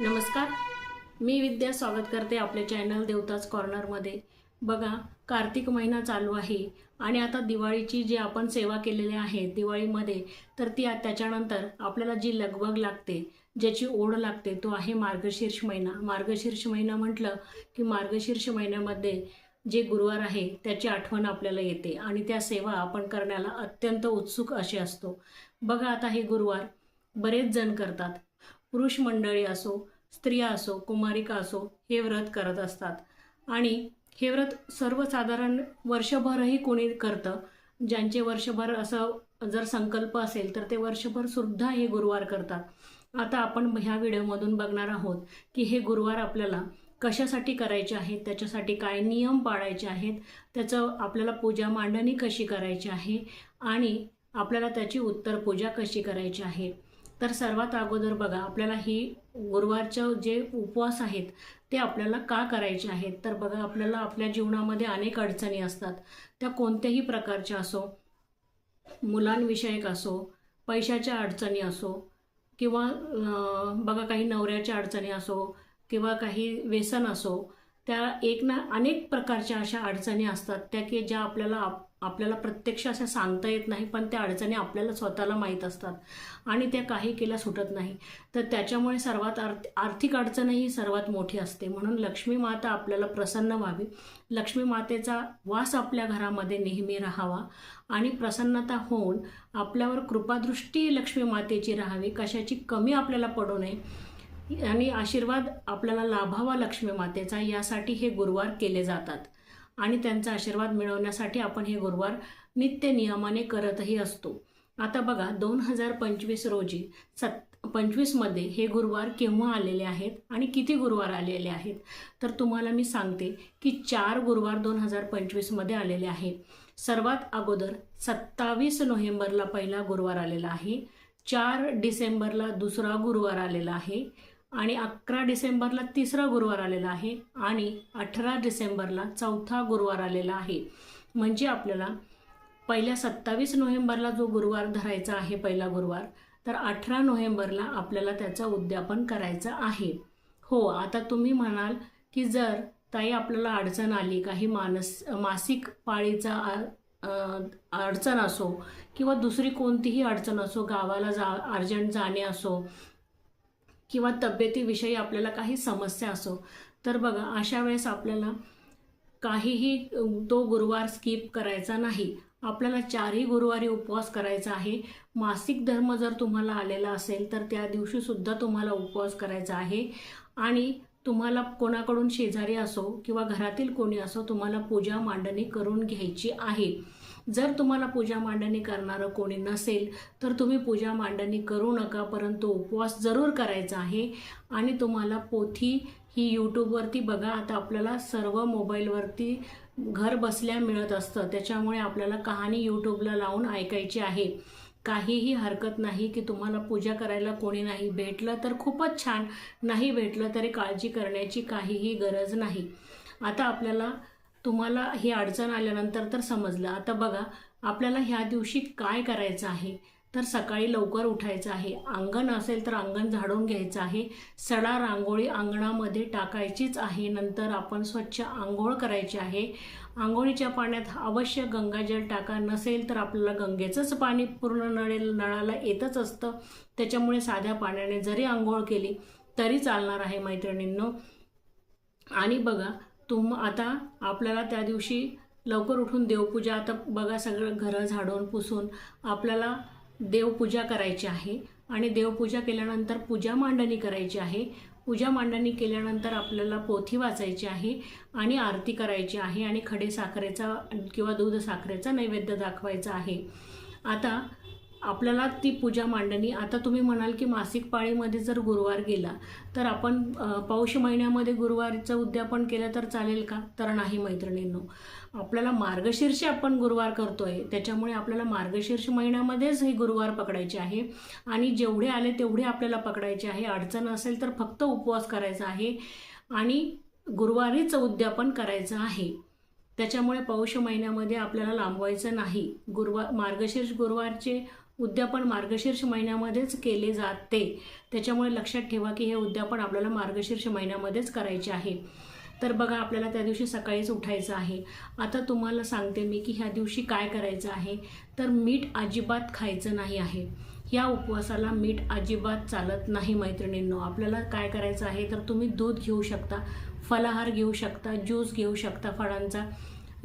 नमस्कार. मी विद्या स्वागत करते आपल्या चॅनल देवताच कॉर्नरमध्ये बघा कार्तिक महिना चालू आहे आणि आता दिवाळीची जी आपण सेवा केलेली आहे दिवाळीमध्ये तर ती त्याच्यानंतर आपल्याला जी लगबग लागते ज्याची ओढ लागते तो आहे मार्गशीर्ष महिना. मार्गशीर्ष महिना म्हटलं की मार्गशीर्ष महिन्यामध्ये जे गुरुवार आहे त्याची आठवण आपल्याला येते आणि त्या सेवा आपण करण्याला अत्यंत उत्सुक असे असतो. बघा आता हे गुरुवार बरेच जण करतात. पुरुष मंडळी असो स्त्रिया असो कुमारिका असो हे व्रत करत असतात. आणि हे व्रत सर्वसाधारण वर्षभरही कोणी करतं? ज्यांचे वर्षभर असं जर संकल्प असेल तर ते वर्षभर सुद्धा हे गुरुवार करतात. आता आपण ह्या व्हिडिओमधून बघणार आहोत की हे गुरुवार आपल्याला कशासाठी करायचे आहेत त्याच्यासाठी काय नियम पाळायचे आहेत त्याचं आपल्याला पूजा मांडणी कशी करायची आहे आणि आपल्याला त्याची उत्तर पूजा कशी करायची आहे. तर सर्वात अगोदर बघा आपल्याला ही गुरुवारचं जे उपवास आहेत ते आपल्याला का करायचे आहेत? तर बघा आपल्याला आपल्या जीवनामध्ये अनेक अडचणी असतात. त्या कोणत्याही प्रकारच्या असो मुलांविषयक असो पैशाच्या अडचणी असो किंवा बघा काही नवऱ्याच्या अडचणी असो किंवा काही व्यसन असो त्या एक ना अनेक प्रकारच्या अशा अडचणी असतात त्या की ज्या आपल्याला आप- आपल्याला प्रत्यक्ष अशा सांगता येत नाही पण त्या अडचणी आपल्याला स्वतःला माहीत असतात आणि त्या काही केल्या सुटत नाही. तर त्याच्यामुळे सर्वात आर्थ आर्थिक अडचणही सर्वात मोठी असते. म्हणून लक्ष्मी माता आपल्याला प्रसन्न व्हावी. लक्ष्मी मातेचा वास आपल्या घरामध्ये नेहमी राहावा आणि प्रसन्नता होऊन आपल्यावर कृपादृष्टी लक्ष्मी मातेची राहावी. कशाची कमी आपल्याला पडू नये आणि आशीर्वाद आपल्याला लाभावा लक्ष्मी मातेचा यासाठी हे गुरुवार केले जातात. आणि त्यांचा आशीर्वाद मिळवण्यासाठी आपण हे गुरुवार नित्य नियमाने करतही असतो. आता बघा दोन हजार पंचवीस रोजी सत पंचवीसमध्ये हे गुरुवार केव्हा आलेले आहेत आणि किती गुरुवार आलेले आहेत? तर तुम्हाला मी सांगते की चार गुरुवार दोन हजार पंचवीसमध्ये आलेले आहे. सर्वात अगोदर सत्तावीस नोव्हेंबरला पहिला गुरुवार आलेला आहे. चार डिसेंबरला दुसरा गुरुवार आलेला आहे. आणि अकरा डिसेंबरला तिसरा गुरुवार आलेला आहे आणि अठरा डिसेंबरला चौथा गुरुवार आलेला आहे. म्हणजे आपल्याला पहिल्या सत्तावीस नोव्हेंबरला जो गुरुवार धरायचा आहे पहिला गुरुवार तर अठरा नोव्हेंबरला आपल्याला त्याचं उद्यापन करायचं आहे. हो आता तुम्ही म्हणाल की जर ताई आपल्याला अडचण आली काही मानस मासिक पाळीचा अडचण असो किंवा दुसरी कोणतीही अडचण असो गावाला जा अर्जंट जाणे असो किंवा तब्येतीविषयी आपल्याला काही समस्या असो तर बघा अशा वेळेस आपल्याला काहीही तो गुरुवार स्किप करायचा नाही. आपल्याला चारही गुरुवारी उपवास करायचा आहे. मासिक धर्म जर तुम्हाला आलेला असेल तर त्या दिवशीसुद्धा तुम्हाला उपवास करायचा आहे. आणि तुम्हाला कोणाकडून शेजारी असो किंवा घरातील कोणी असो तुम्हाला पूजा मांडणी करून घ्यायची आहे. जर तुम्हाला पूजा मांडणी करणारं कोणी नसेल तर तुम्ही पूजा मांडणी करू नका परंतु उपवास जरूर करायचा आहे. आणि तुम्हाला पोथी ही यूट्यूबवरती बघा आता आपल्याला सर्व मोबाईलवरती घर बसल्या मिळत असतं. त्याच्यामुळे आपल्याला कहाणी यूट्यूबला लावून ऐकायची आहे. काहीही हरकत नाही की तुम्हाला पूजा करायला कोणी नाही भेटलं तर खूपच छान. नाही भेटलं तरी काळजी करण्याची काहीही गरज नाही. आता आपल्याला तुम्हाला ही अडचण आल्यानंतर तर समजलं. आता बघा आपल्याला ह्या दिवशी काय करायचं आहे? तर सकाळी लवकर उठायचं आहे. अंगण असेल तर अंगण झाडून घ्यायचं आहे. सडा रांगोळी अंगणामध्ये टाकायचीच आहे. नंतर आपण स्वच्छ आंघोळ करायची आहे. आंघोळीच्या पाण्यात अवश्य गंगाजल टाका. नसेल तर आपल्याला गंगेचंच पाणी पूर्ण नळेल नळाला येतच असतं. त्याच्यामुळे साध्या पाण्याने जरी आंघोळ केली तरी चालणार आहे मैत्रिणींनो. आणि बघा तुम आता आपल्याला त्या दिवशी लवकर उठून देवपूजा आता बघा सगळं घरं झाडून पुसून आपल्याला देवपूजा करायची आहे आणि देवपूजा केल्यानंतर पूजा मांडणी करायची आहे. पूजा मांडणी केल्यानंतर आपल्याला पोथी वाचायची आहे आणि आरती करायची आहे आणि खडे साखरेचा किंवा दूध साखरेचा नैवेद्य दाखवायचा आहे. आता आपल्याला ती पूजा मांडणी. आता तुम्ही म्हणाल की मासिक पाळीमध्ये जर गुरुवार गेला तर आपण पौष महिन्यामध्ये गुरुवारचं उद्यापन केलं तर चालेल का? तर नाही मैत्रिणींनो. आपल्याला मार्गशीर्ष आपण गुरुवार करतो आहे त्याच्यामुळे आपल्याला मार्गशीर्ष महिन्यामध्येच हे गुरुवार पकडायचे आहे. आणि जेवढे आले तेवढे आपल्याला पकडायचे आहे. अडचण असेल तर फक्त उपवास करायचा आहे आणि गुरुवारीच उद्यापन करायचं आहे. त्याच्यामुळे पौष महिन्यामध्ये आपल्याला लांबवायचं नाही. गुरुवार मार्गशीर्ष गुरुवारचे उद्यापन मार्गशीर्ष महिन्यामध्येच केले जाते. त्याच्यामुळे लक्षात ठेवा की हे उद्यापन आपल्याला मार्गशीर्ष महिन्यामध्येच करायचे आहे. तर बघा आपल्याला त्या दिवशी सकाळीच उठायचं आहे. आता तुम्हाला सांगते मी की ह्या दिवशी काय करायचं आहे. तर मीठ अजिबात खायचं नाही आहे. या उपवासाला मीठ अजिबात चालत नाही मैत्रिणींनो. आपल्याला काय करायचं आहे? तर तुम्ही दूध घेऊ शकता फलाहार घेऊ शकता ज्यूस घेऊ शकता फळांचा.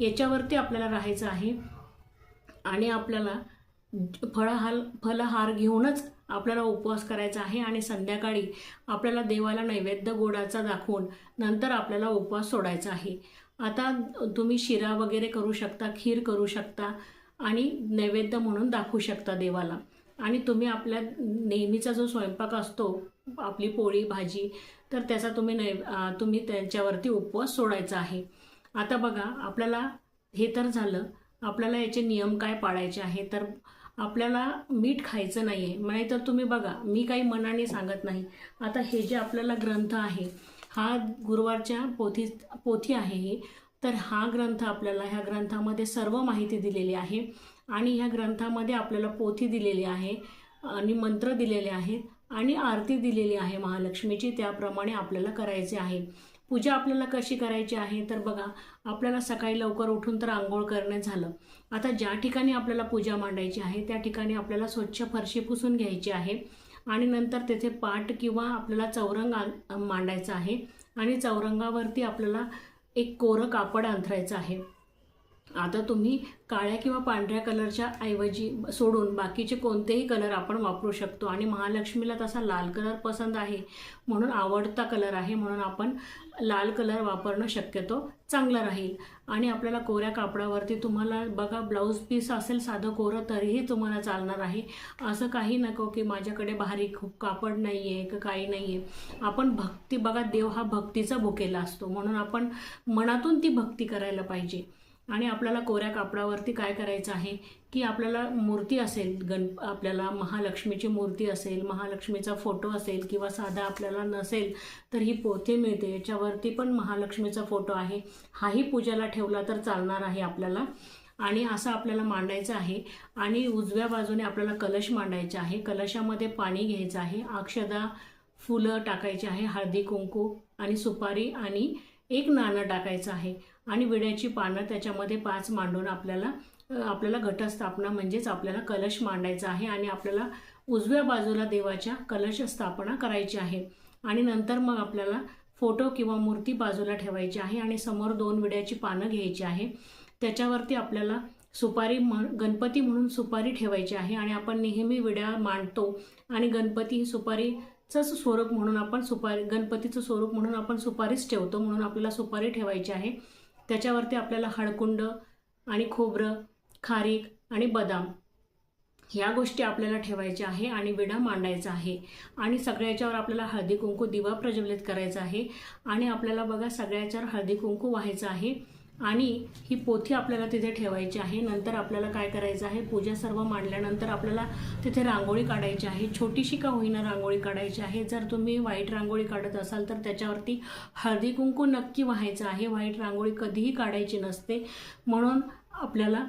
याच्यावरती आपल्याला राहायचं आहे. आणि आपल्याला फळहार फलहार घेऊनच आपल्याला उपवास करायचा आहे आणि संध्याकाळी आपल्याला देवाला नैवेद्य गोडाचा दाखवून नंतर आपल्याला उपवास सोडायचा आहे. आता तुम्ही शिरा वगैरे करू शकता खीर करू शकता आणि नैवेद्य म्हणून दाखवू शकता देवाला. आणि तुम्ही आपल्या नेहमीचा जो स्वयंपाक असतो आपली पोळी भाजी तर त्याचा तुम्ही नै तुम्ही त्यांच्यावरती उपवास सोडायचा आहे. आता बघा आपल्याला हे तर झालं आपल्याला याचे नियम काय पाळायचे आहे? तर आपल्याला मीठ खायचं नाही आहे नाहीतर तुम्ही बघा मी काही मनाने सांगत नाही. आता हे जे आपल्याला ग्रंथ आहे हा गुरुवारच्या पोथी पोथी आहे ही. तर हा ग्रंथ आपल्याला ह्या ग्रंथामध्ये सर्व माहिती दिलेली आहे. आणि ह्या ग्रंथामध्ये आपल्याला पोथी दिलेली आहे आणि मंत्र दिलेले आहेत आणि आरती दिलेली आहे महालक्ष्मीची. त्याप्रमाणे आपल्याला करायचे आहे. पूजा आपल्याला कशी करायची आहे? तर बघा आपल्याला सकाळी लवकर उठून तर आंघोळ करणे झालं. आता ज्या ठिकाणी आपल्याला पूजा मांडायची आहे त्या ठिकाणी आपल्याला स्वच्छ फरशी पुसून घ्यायची आहे आणि नंतर तेथे पाट किंवा आपल्याला चौरंग आण- मांडायचं आहे आणि चौरंगावरती आपल्याला एक कोरं कापड अंथरायचं आहे. आता तुम्ही काळ्या किंवा पांढऱ्या कलरच्या ऐवजी सोडून बाकीचे कोणतेही कलर आपण वापरू शकतो. आणि महालक्ष्मीला तसा लाल कलर पसंत आहे म्हणून आवडता कलर आहे म्हणून आपण लाल कलर वापरणं शक्यतो चांगलं राहील. आणि आपल्याला कोऱ्या कापडावरती तुम्हाला बघा ब्लाऊज पीस असेल साधं कोरं तरीही तुम्हाला चालणार आहे. असं काही नको की माझ्याकडे भारी खूप कापड नाही आहे का काही नाही आहे आपण भक्ती बघा देव हा भक्तीचा भुकेला असतो म्हणून आपण मनातून ती भक्ती करायला पाहिजे. आणि आपल्याला कोऱ्या कापडावरती काय करायचं आहे? की आपल्याला मूर्ती असेल गण आपल्याला महालक्ष्मीची मूर्ती असेल महालक्ष्मीचा फोटो असेल किंवा साधा आपल्याला नसेल तर ही पोथे मिळते. याच्यावरती पण महालक्ष्मीचा फोटो आहे. हाही पूजाला ठेवला तर चालणार आहे आपल्याला. आणि असं आपल्याला मांडायचं आहे. आणि उजव्या बाजूने आपल्याला कलश मांडायचा आहे. कलशामध्ये पाणी घ्यायचं आहे. अक्षदा फुलं टाकायची आहे. हळदी कुंकू आणि सुपारी आणि एक नाणं टाकायचं आहे. आणि विड्याची पानं त्याच्यामध्ये पाच मांडून आपल्याला आपल्याला घटस्थापना म्हणजेच आपल्याला कलश मांडायचा आहे आणि आपल्याला उजव्या बाजूला देवाच्या कलश स्थापना करायची आहे. आणि नंतर मग आपल्याला फोटो किंवा मूर्ती बाजूला ठेवायची आहे आणि समोर दोन विड्याची पानं घ्यायची आहे. त्याच्यावरती आपल्याला सुपारी म्हण गणपती म्हणून सुपारी ठेवायची आहे आणि आपण नेहमी विड्या मांडतो आणि गणपती ही सुपारीचंच स्वरूप म्हणून आपण सुपारी गणपतीचं स्वरूप म्हणून आपण सुपारीच ठेवतो म्हणून आपल्याला सुपारी ठेवायची आहे. त्याच्यावरती आपल्याला हळकुंड आणि खोबरं खारीक आणि बदाम ह्या गोष्टी आपल्याला ठेवायच्या आहे आणि विडा मांडायचा आहे. आणि सगळ्याच्यावर आपल्याला हळदी कुंकू दिवा प्रज्वलित करायचा आहे. आणि आपल्याला बघा सगळ्याच्यावर हळदी कुंकू व्हायचं आहे. आणि ही पोथी आपल्याला तिथे ठेवायची आहे. नंतर आपल्याला काय करायचं आहे? पूजा सर्व मांडल्यानंतर आपल्याला तिथे रांगोळी काढायची आहे. छोटीशी का होईना रांगोळी काढायची आहे? जर तुम्ही व्हाईट रांगोळी काढत असाल तर त्याच्यावरती हळदी कुंकू नक्की व्हायचं आहे. व्हाईट रांगोळी कधीही काढायची नसते. म्हणून आपल्याला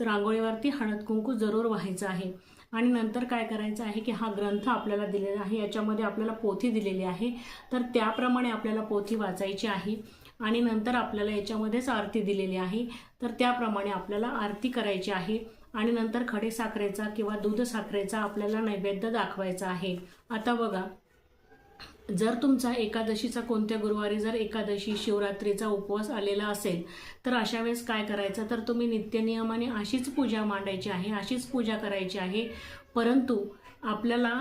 रांगोळीवरती हळद कुंकू जरूर व्हायचं आहे. आणि नंतर काय करायचं आहे की हा ग्रंथ आपल्याला दिलेला आहे. याच्यामध्ये आपल्याला पोथी दिलेली आहे. तर त्याप्रमाणे आपल्याला पोथी वाचायची आहे. आणि नंतर आपल्याला याच्यामध्येच आरती दिलेली आहे. तर त्याप्रमाणे आपल्याला आरती करायची आहे. आणि नंतर खडे साखरेचा किंवा दूध साखरेचा आपल्याला नैवेद्य दाखवायचा आहे. आता बघा जर तुमचा एकादशीचा कोणत्या गुरुवारी जर एकादशी शिवरात्रीचा उपवास आलेला असेल तर अशा वेळेस काय करायचं? तर तुम्ही नित्यनियमाने अशीच पूजा मांडायची आहे अशीच पूजा करायची आहे. परंतु आपल्याला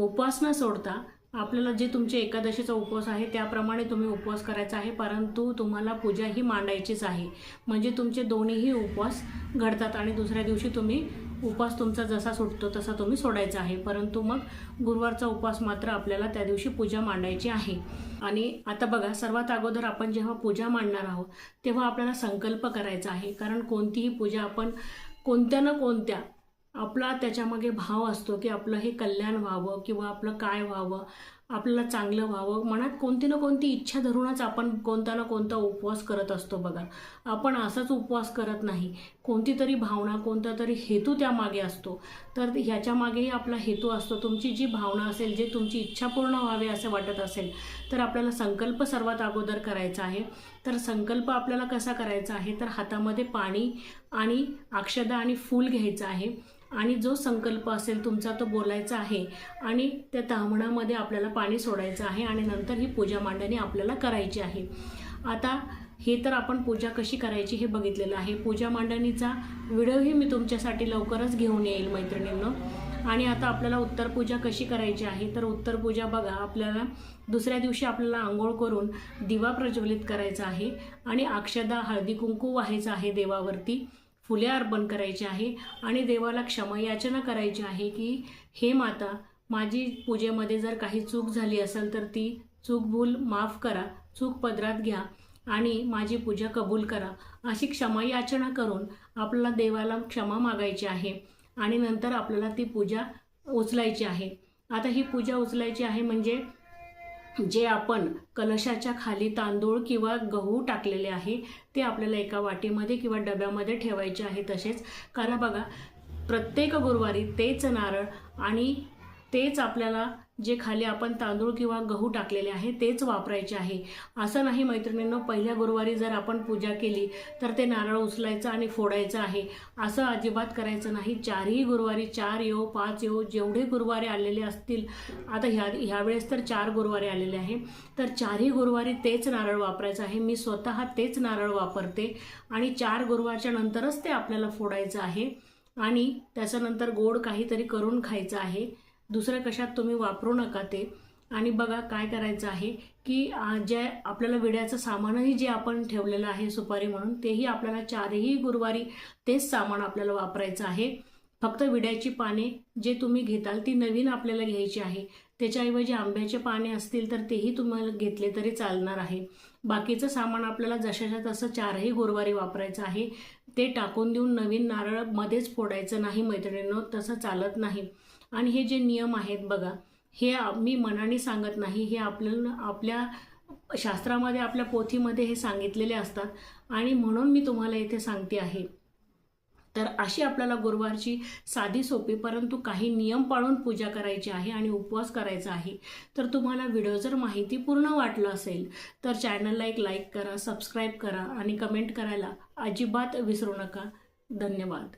उपवास न सोडता आपल्याला जे तुमचे एकादशीचा उपवास आहे त्याप्रमाणे तुम्ही उपवास करायचा आहे परंतु तुम्हाला पूजा ही मांडायचीच आहे. म्हणजे तुमचे दोन्हीही उपवास घडतात आणि दुसऱ्या दिवशी तुम्ही उपवास तुमचा जसा सुटतो तसा तुम्ही सोडायचा आहे. परंतु मग गुरुवारचा उपवास मात्र आपल्याला त्या दिवशी पूजा मांडायची आहे. आणि आता बघा सर्वात अगोदर आपण जेव्हा पूजा मांडणार आहोत तेव्हा आपल्याला संकल्प करायचा आहे. कारण कोणतीही पूजा आपण कोणत्या ना कोणत्या आपला त्याच्यामागे भाव असतो की आपलं हे कल्याण व्हावं किंवा आपलं काय व्हावं आपल्याला चांगलं व्हावं. मनात कोणती ना कोणती इच्छा धरूनच आपण कोणता ना कोणता उपवास करत असतो बघा. आपण असाच उपवास करत नाही. कोणती तरी भावना कोणता तरी हेतू त्यामागे असतो. तर ह्याच्यामागेही आपला हेतू असतो. तुमची जी भावना असेल जे तुमची इच्छा पूर्ण व्हावी असं वाटत असेल तर आपल्याला संकल्प सर्वात अगोदर करायचा आहे. तर संकल्प आपल्याला कसा करायचा आहे? तर हातामध्ये पाणी आणि अक्षदा आणि फूल घ्यायचं आहे. आणि जो संकल्प असेल तुमचा तो बोलायचा आहे आणि त्या तांबणामध्ये आपल्याला पाणी सोडायचं आहे आणि नंतर ही पूजा मांडणी आपल्याला करायची आहे. आता हे तर आपण पूजा कशी करायची हे बघितलेलं आहे. पूजा मांडणीचा व्हिडिओही मी तुमच्यासाठी लवकरच घेऊन येईल मैत्रिणींनो. आणि आता आपल्याला उत्तर पूजा कशी करायची आहे तर उत्तर पूजा बघा आपल्याला दुसऱ्या दिवशी आपल्याला आंघोळ करून दिवा प्रज्वलित करायचा आहे आणि अक्षदा हळदी कुंकू व्हायचं आहे देवावरती. फुले अर्पण करायची आहे आणि देवाला क्षमा याचना करायची आहे की हे माता माझी पूजेमध्ये जर काही चूक झाली असेल तर ती चूक भूल माफ करा चूक पदरात घ्या आणि माझी पूजा कबूल करा. अशी क्षमा याचना करून आपल्याला देवाला क्षमा मागायची आहे आणि नंतर आपल्याला ती पूजा उचलायची आहे. आता ही पूजा उचलायची आहे म्हणजे जे आपण कलशाच्या खाली तांदूळ किंवा गहू टाकलेले आहे ते आपल्याला एका वाटीमध्ये किंवा डब्यामध्ये ठेवायचे आहे तसेच. कारण बघा प्रत्येक गुरुवारी तेच नारळ आणि तेच आपल्याला जे खाली आपण तांदूळ किंवा गहू टाकलेले आहे तेच वापरायचे आहे. असं नाही मैत्रिणींनो पहिल्या गुरुवारी जर आपण पूजा केली तर ते नारळ उचलायचं आणि फोडायचं आहे. असं अजिबात करायचं नाही. चारही गुरुवारी चार येऊ पाच येऊ जेवढे गुरुवारी आलेले असतील आता ह्या ह्यावेळेस तर चार गुरुवारी आलेले आहे. तर चारही गुरुवारी तेच नारळ वापरायचं आहे. मी स्वतः तेच नारळ वापरते आणि चार गुरुवारच्या नंतरच ते आपल्याला फोडायचं आहे. आणि त्याच्यानंतर गोड काहीतरी करून खायचं आहे. दुसऱ्या कशात तुम्ही वापरू नका ते. आणि बघा काय करायचं आहे की जे आपल्याला विड्याचं सामानही जे आपण ठेवलेलं आहे सुपारी म्हणून तेही आपल्याला चारही गुरुवारी तेच सामान आपल्याला वापरायचं आहे. फक्त विड्याची पाने जे तुम्ही घेताल ती नवीन आपल्याला घ्यायची आहे. त्याच्याऐवजी आंब्याचे पाने असतील तर तेही तुम्हाला घेतले तरी चालणार आहे. बाकीचं सामान आपल्याला जशाच्या तसं चारही गुरुवारी वापरायचं आहे. ते टाकून देऊन नवीन नारळ मध्येच फोडायचं नाही मैत्रिणींनो तसं चालत नाही. आणि हे जे नियम आहेत बघा हे मी मनाने सांगत नाही हे आपल्याला आपल्या शास्त्रामध्ये आपल्या पोथीमध्ये हे सांगितलेले असतात. आणि म्हणून मी तुम्हाला इथे सांगते आहे. तर अशी आपल्याला गुरुवारची साधी सोपी परंतु काही नियम पाळून पूजा करायची आहे आणि उपवास करायचा आहे. तर तुम्हाला व्हिडिओ जर माहिती पूर्ण वाटलं असेल तर चॅनलला एक लाईक करा सबस्क्राईब करा आणि कमेंट करायला अजिबात विसरू नका. धन्यवाद.